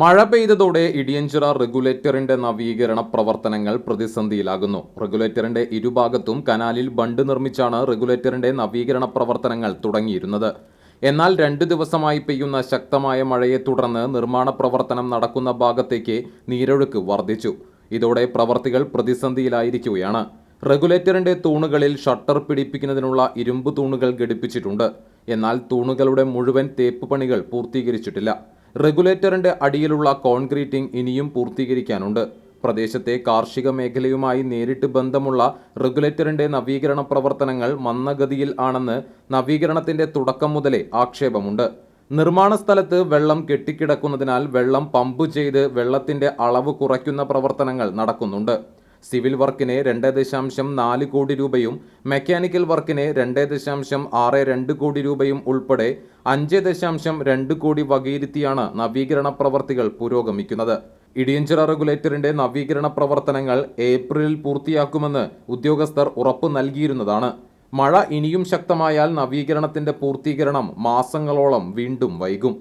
മഴ പെയ്തതോടെ ഇടിയഞ്ചിറ റെഗുലേറ്ററിന്റെ നവീകരണ പ്രവർത്തനങ്ങൾ പ്രതിസന്ധിയിലാകുന്നു. റെഗുലേറ്ററിന്റെ ഇരുഭാഗത്തും കനാലിൽ ബണ്ട് നിർമ്മിച്ചാണ് റെഗുലേറ്ററിന്റെ നവീകരണ പ്രവർത്തനങ്ങൾ തുടങ്ങിയിരുന്നത്. എന്നാൽ രണ്ടു ദിവസമായി പെയ്യുന്ന ശക്തമായ മഴയെ തുടർന്ന് നിർമ്മാണ പ്രവർത്തനം നടക്കുന്ന ഭാഗത്തേക്ക് നീരൊഴുക്ക് വർദ്ധിച്ചു. ഇതോടെ പ്രവർത്തികൾ പ്രതിസന്ധിയിലായിരിക്കുകയാണ്. റെഗുലേറ്ററിന്റെ തൂണുകളിൽ ഷട്ടർ പിടിപ്പിക്കുന്നതിനുള്ള ഇരുമ്പ് തൂണുകൾ ഘടിപ്പിച്ചിട്ടുണ്ട്. എന്നാൽ തൂണുകളുടെ മുഴുവൻ തേപ്പ് പണികൾ പൂർത്തീകരിച്ചിട്ടില്ല. റെഗുലേറ്ററിന്റെ അടിയിലുള്ള കോൺക്രീറ്റിംഗ് ഇനിയും പൂർത്തീകരിക്കാനുണ്ട്. പ്രദേശത്തെ കാർഷിക മേഖലയുമായി നേരിട്ട് ബന്ധമുള്ള റെഗുലേറ്ററിന്റെ നവീകരണ പ്രവർത്തനങ്ങൾ മന്ദഗതിയിൽ ആണെന്ന് നവീകരണത്തിന്റെ തുടക്കം മുതലേ ആക്ഷേപമുണ്ട്. നിർമ്മാണ സ്ഥലത്ത് വെള്ളം കെട്ടിക്കിടക്കുന്നതിനാൽ വെള്ളം പമ്പ് ചെയ്ത് വെള്ളത്തിന്റെ അളവ് കുറയ്ക്കുന്ന പ്രവർത്തനങ്ങൾ നടക്കുന്നുണ്ട്. സിവിൽ വർക്കിന് രണ്ട് ദശാംശം നാല് കോടി രൂപയും മെക്കാനിക്കൽ വർക്കിന് രണ്ട് ദശാംശം ആറ് രണ്ട് കോടി രൂപയും ഉൾപ്പെടെ അഞ്ച് ദശാംശം രണ്ട് കോടി വകയിരുത്തിയാണ് നവീകരണ പ്രവർത്തികൾ പുരോഗമിക്കുന്നത്. ഇടിയഞ്ചിറ റെഗുലേറ്ററിന്റെ നവീകരണ പ്രവർത്തനങ്ങൾ ഏപ്രിലിൽ പൂർത്തിയാക്കുമെന്ന് ഉദ്യോഗസ്ഥർ ഉറപ്പു നൽകിയിരുന്നതാണ്. മഴ ഇനിയും ശക്തമായാൽ നവീകരണത്തിന്റെ പൂർത്തീകരണം മാസങ്ങളോളം വീണ്ടും വൈകും.